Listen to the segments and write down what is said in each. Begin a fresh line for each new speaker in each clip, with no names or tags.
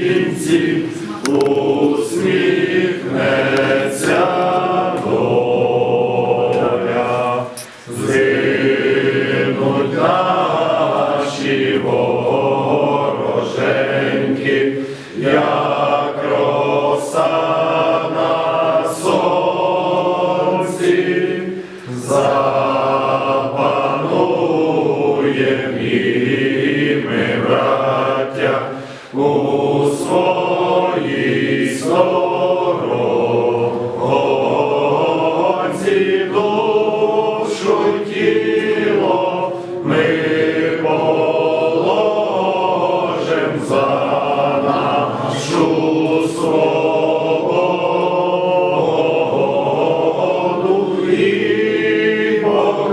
кінці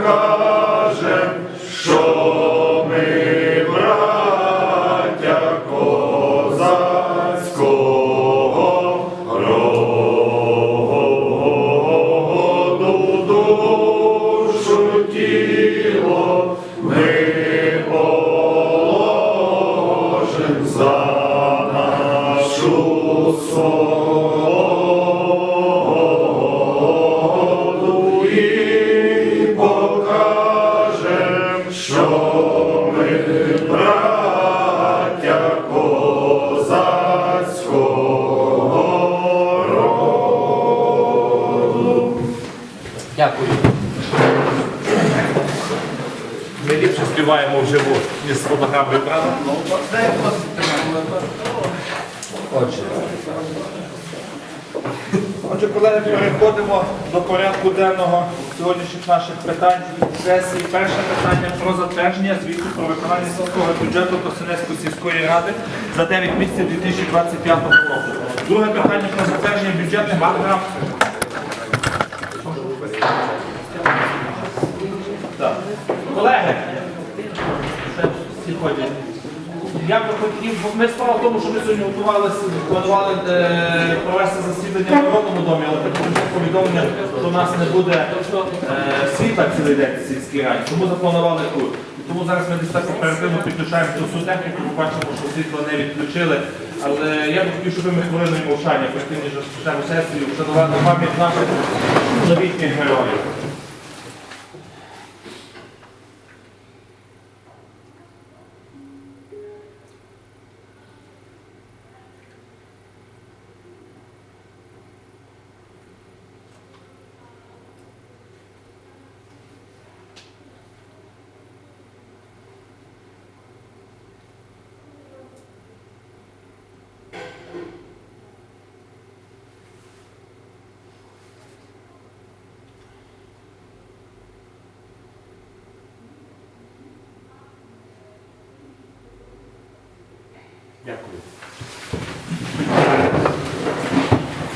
God.
Дякую.
Ми ліпше співаємо вживу, ніж з фотографії, правда?
Отже,
Отже, колеги, переходимо до порядку денного сьогоднішніх наших питань сесії. Перше питання про затвердження звіту про виконання сільського бюджету Тосинецької сільської ради за 9 місяців 2025 року. Друге питання про затвердження бюджетних програм. Колеги, всі ходять. Я би хотів, бо ми справа в тому, що ми сьогодні готувалися, планували е, провести засідання в Народному домі, але потім повідомлення, що у нас не буде е, світла цілий день в сільській раді, тому запланували тут. Тому зараз ми десь так оперативно підключаємо цю всю техніку, ми бачимо, що світло не відключили. Але я б хотів, щоб ми хвилиною мовчання, перед тим, ніж розпочнемо сесію, вшанували пам'ять наших новітніх героїв.
Дякую.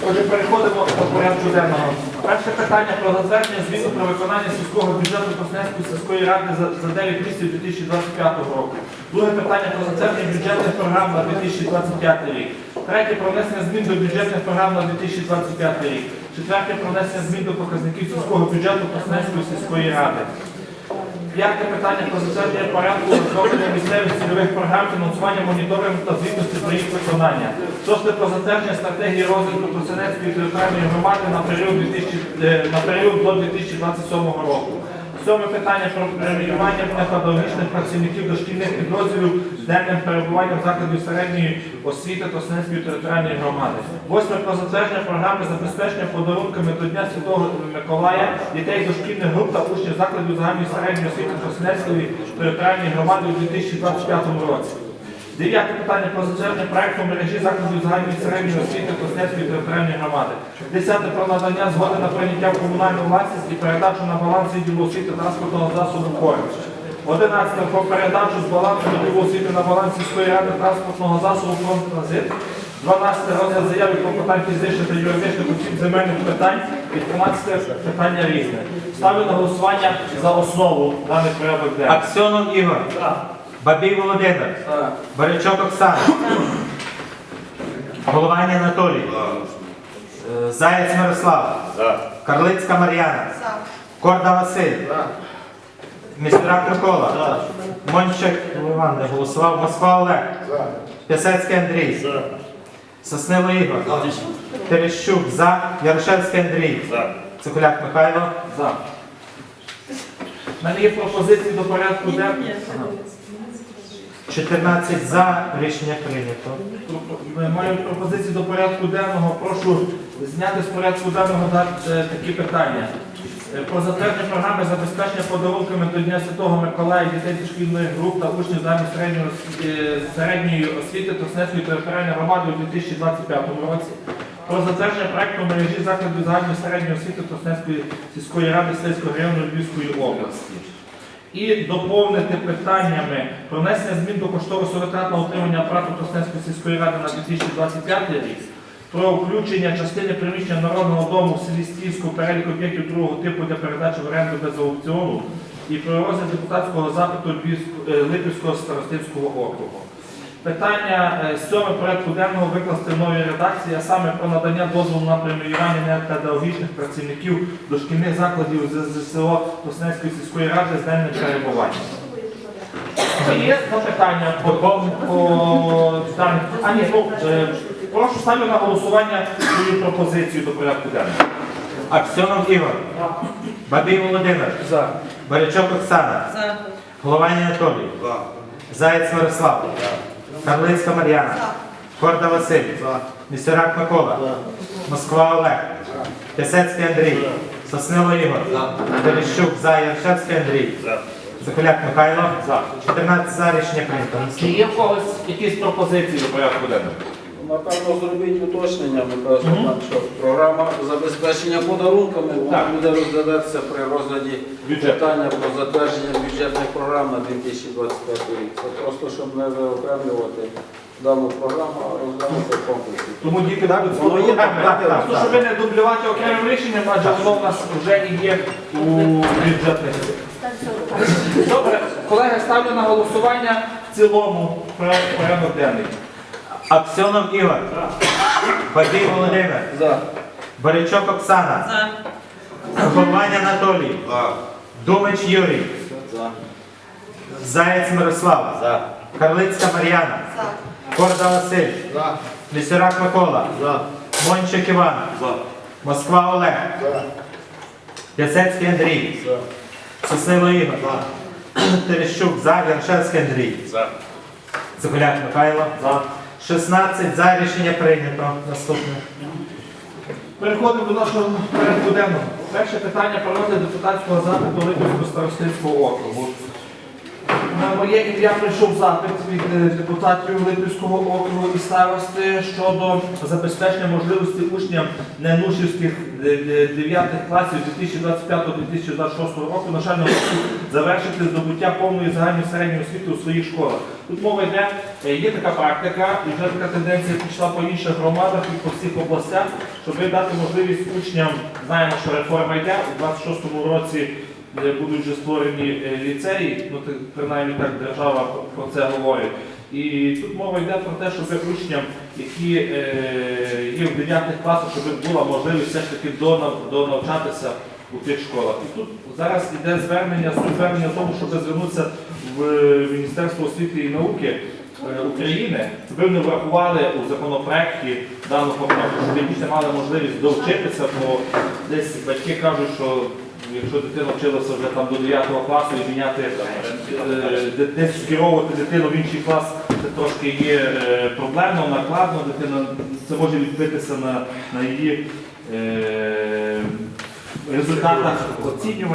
Отже, переходимо до порядку денного. Перше питання про затвердження звіту про виконання сільського бюджету Коснецької сільської ради за, за 9 місяців 2025 року. Друге питання про затвердження бюджетних програм на 2025 рік. Третє про внесення змін до бюджетних програм на 2025 рік. Четверте про внесення змін до показників сільського бюджету Коснецької сільської ради. П'яте питання про затвердження порядку розроблення місцевих цільових програм фінансування моніторингу та звітності про їх виконання. Шосте про затвердження стратегії розвитку Тростянецької територіальної громади на період, 2000, е, на період до 2027 року. Сьоме питання про преміювання педагогічних працівників дошкільних підрозділів з денним перебуванням закладів середньої освіти Тростянецької територіальної громади. Восьме про затвердження програми забезпечення подарунками до Дня Святого Миколая дітей дошкільних груп та учнів закладів загальної середньої освіти Тростянецької територіальної громади у 2025 році. Дев'яте питання про затвердження проекту мережі закладів загальної середньої освіти Коснецької територіальної громади. Десяте про надання згоди на прийняття в комунальну власність і передачу на баланс відділу освіти транспортного засобу «Корич». Одинадцяте про передачу з балансу відділу освіти на баланс сільської ради транспортного засобу «Фронт Транзит». 12 розгляд заяви про питань фізичних та юридичних осіб земельних питань і 13 питання різне. Ставлю на голосування за основу даний порядок денний.
Аксьонов Ігор. Бабій Володимир. Барячок Оксана. Голованя Анатолій. Е, Заєць Мирослав. Карлицька Мар'яна. Корда Василь. Містера Микола. Мончик Іван не голосував. Москва Олег. Пісецький Андрій. Соснило Ігор. Терещук за. Ярошевський Андрій.
За.
Цикуляк Михайло.
За. У мене є пропозиції до порядку денного.
14 за. Рішення прийнято.
Ми маємо пропозиції до порядку денного. Прошу зняти з порядку денного е, такі питання. Е, Про затвердження програми забезпечення подарунками до Дня Святого Миколая дітей дошкільної груп та учнів загальної середньої е, середньої освіти Тоснецької територіальної громади у 2025 році. Про затвердження проекту мережі закладів загальної середньої освіти Тоснецької сільської ради Сільського району Львівської області. І доповнити питаннями про внесення змін до кошторису витрат на утримання апарату Тосненської сільської ради на 2025 рік, про включення частини приміщення Народного дому в селі Стільську перелік об'єктів другого типу для передачі в оренду без аукціону і про розгляд депутатського запиту е, Липівського старостинського округу. Питання е, сьоме порядку денного викласти в новій редакції, а саме про надання дозволу на преміювання педагогічних працівників дошкільних закладів ЗЗСО Тосненської сільської ради з денним перебуванням. Чи є запитання по, по даним? А ні, ну, е, прошу ставлю на голосування свою пропозицію до порядку денного.
Аксьонов Ігор. Бабій Володимир.
За.
Барячок Оксана. Голованя Анатолій. Заєць Мирослав. Карлицька Мар'яна. Корда Василь. Місюрак Микола. Москва Олег. Пісецький Андрій. Соснило Ігор. Терещук за. Яршевський Андрій. Закуляк Михайло.
За.
14 за. Рішення прийнято.
Є в когось якісь пропозиції до порядку денного?
Напевно, зробіть уточнення, ми кажемо,
Мгм.
що програма забезпечення подарунками вона
Так.
буде розглядатися при розгляді
Бюджет.
питання про затвердження бюджетних програм на 2025 рік. Це просто, щоб не виокремлювати дану програму, а розглянути в комплексі.
Тому діти будуть
Воно є там,
так, так,
Просто, щоб не дублювати окремим рішенням, адже воно в нас вже і є у бюджетних. Добре, колеги, ставлю на голосування в цілому проект порядок денний.
Аксьонов Ігор. Бабій Володимир.
За.
Барячок Оксана. Голованя Анатолій. Думич Юрій. Заєць Мирослав. Карлицька Мар'яна. Корда Василь. Місюрак Микола. Мончик Іван. Москва Олег. П'ясецький Андрій. Соснило Ігор. Терещук за. Яршевський Андрій. Цикуляк Михайло. 16 за. Рішення прийнято. Наступне.
Переходимо до нашого порядку денного. Перше питання про розгляд депутатського запиту Липівського старостинського округу. На моє ім'я прийшов запит від е, депутатів Липівського округу і старости щодо забезпечення можливості учням ненушівських 9 класів 2025-2026 року навчального року завершити здобуття повної загальної середньої освіти у своїх школах. Тут мова йде, е, є така практика, і вже така тенденція пішла по інших громадах і по всіх областях, щоб дати можливість учням, знаємо, що реформа йде, у 26-му році е, будуть вже створені е, ліцеї, ну принаймні так держава про це говорить. І тут мова йде про те, щоб учням, які е, є в 9 класах, щоб була можливість все ж таки донавчатися у тих школах. І тут зараз йде звернення, звернення в тому, щоб звернутися в Міністерство освіти і науки е, України, щоб вони врахували у законопроекті дану поправку, щоб діти мали можливість довчитися, бо десь батьки кажуть, що якщо дитина вчилася вже там до 9 класу і міняти, е, десь скеровувати дитину в інший клас, це трошки є е, проблемно, накладно, дитина це може відбитися на, на її е, результатах оцінювання.